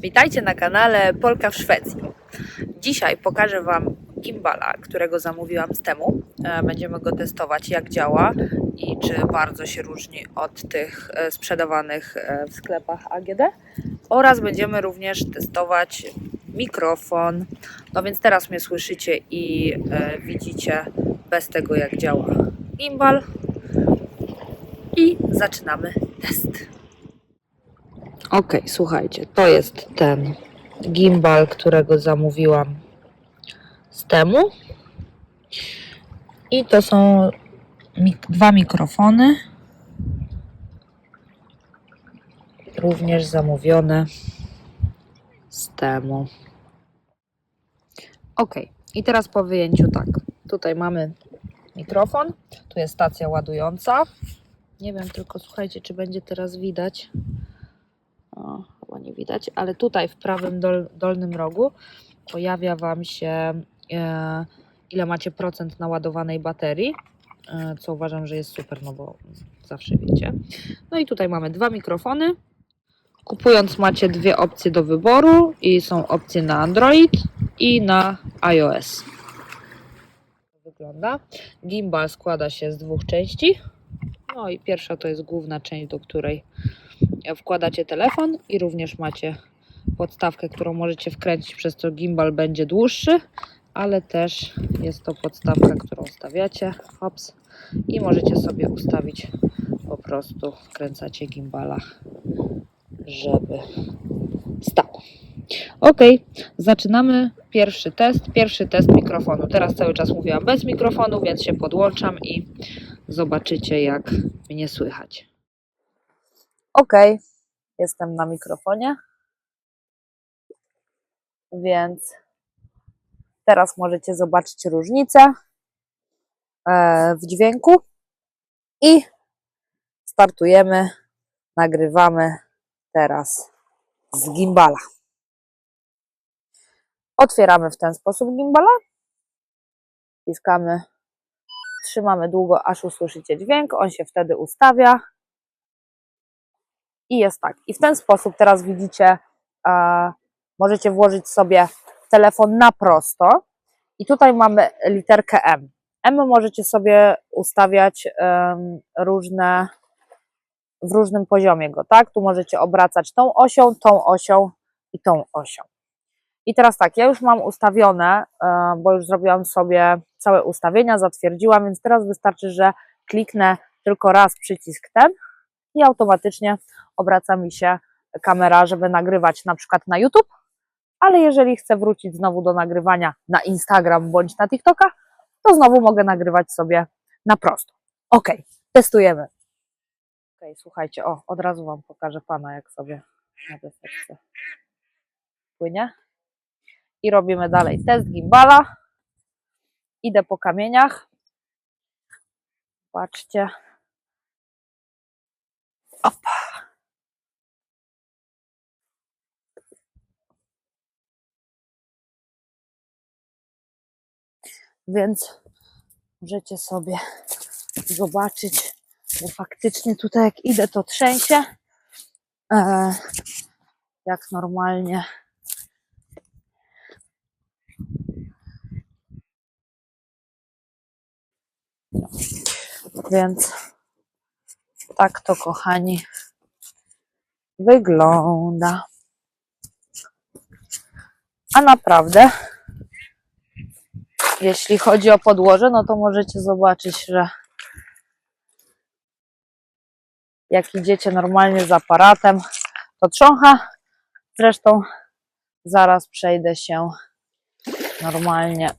Witajcie na kanale Polka w Szwecji. Dzisiaj pokażę Wam gimbala, którego zamówiłam z temu. E, Będziemy go testować, jak działa i czy bardzo się różni od tych e, sprzedawanych e, w sklepach AGD. Oraz będziemy również testować mikrofon. No więc teraz mnie słyszycie i widzicie bez tego, jak działa gimbal. I zaczynamy test. Ok, słuchajcie, to jest ten gimbal, którego zamówiłam z temu. I to są mik- dwa mikrofony. Również zamówione z temu. Ok, i teraz po wyjęciu tak. Tutaj mamy mikrofon, tu jest stacja ładująca. Nie wiem tylko, słuchajcie, czy będzie teraz widać. O, chyba nie widać, ale tutaj w prawym dol, dolnym rogu pojawia Wam się e, ile macie procent naładowanej baterii, e, co uważam, że jest super, no bo zawsze wiecie. No i tutaj mamy dwa mikrofony. Kupując macie dwie opcje do wyboru i są opcje na Android i na iOS. Wygląda. Gimbal składa się z dwóch części. No i pierwsza to jest główna część, do której wkładacie telefon i również macie podstawkę, którą możecie wkręcić, przez co gimbal będzie dłuższy, ale też jest to podstawka, którą stawiacie, hops, i możecie sobie ustawić po prostu, wkręcacie gimbala, żeby stał. Ok, zaczynamy pierwszy test, pierwszy test mikrofonu. Teraz cały czas mówiłam bez mikrofonu, więc się podłączam i zobaczycie jak mnie słychać. Ok, jestem na mikrofonie. Więc teraz możecie zobaczyć różnicę e, w dźwięku. I startujemy, nagrywamy teraz z gimbala. Otwieramy w ten sposób gimbala. Wciskamy, trzymamy długo, aż usłyszycie dźwięk. On się wtedy ustawia. I jest tak. I w ten sposób teraz widzicie, e, możecie włożyć sobie telefon na prosto. I tutaj mamy literkę M. M możecie sobie ustawiać różne, w różnym poziomie go, tak? Tu możecie obracać tą osią, tą osią i tą osią. I teraz tak, ja już mam ustawione, e, bo już zrobiłam sobie całe ustawienia, zatwierdziłam, więc teraz wystarczy, że kliknę tylko raz przycisk ten i automatycznie obraca mi się kamera, żeby nagrywać na przykład na YouTube, ale jeżeli chcę wrócić znowu do nagrywania na Instagram bądź na TikToka, to znowu mogę nagrywać sobie na prosto. Ok, testujemy. Ok, słuchajcie, o, od razu Wam pokażę Pana, jak sobie na deseczce płynie. I robimy dalej test gimbala. Idę po kamieniach. Patrzcie. Opa. Więc możecie sobie zobaczyć, bo faktycznie tutaj jak idę, to trzęsie. E, jak normalnie. No. Więc tak to, kochani, wygląda. A naprawdę, jeśli chodzi o podłoże, no to możecie zobaczyć, że jak idziecie normalnie z aparatem, to trzącha. Zresztą zaraz przejdę się normalnie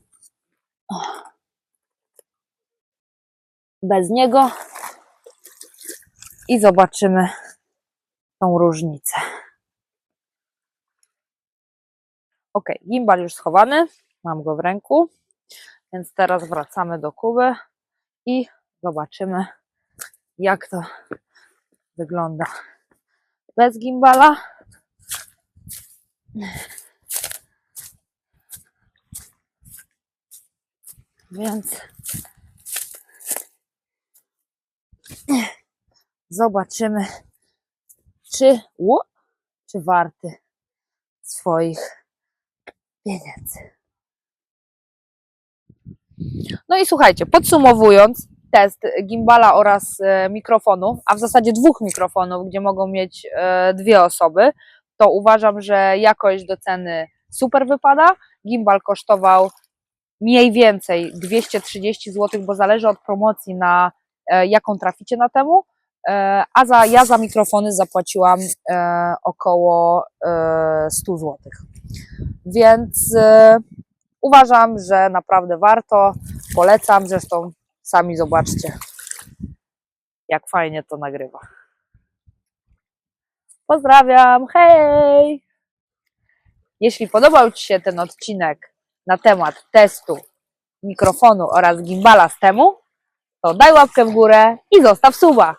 bez niego i zobaczymy tą różnicę. Ok, gimbal już schowany, mam go w ręku, więc teraz wracamy do Kuby i zobaczymy, jak to wygląda bez gimbala. Więc zobaczymy, czy, u, czy warty swoich pieniędzy. No i słuchajcie, podsumowując, test gimbala oraz e, mikrofonu, a w zasadzie dwóch mikrofonów, gdzie mogą mieć e, dwie osoby, to uważam, że jakość do ceny super wypada. Gimbal kosztował mniej więcej 230 zł, bo zależy od promocji, na e, jaką traficie na temu. E, A za, ja za mikrofony zapłaciłam e, około e, 100 zł. Więc e, uważam, że naprawdę warto. Polecam. Zresztą sami zobaczcie, jak fajnie to nagrywa. Pozdrawiam. Hej! Jeśli podobał Ci się ten odcinek na temat testu mikrofonu oraz gimbala z temu, to daj łapkę w górę i zostaw suba.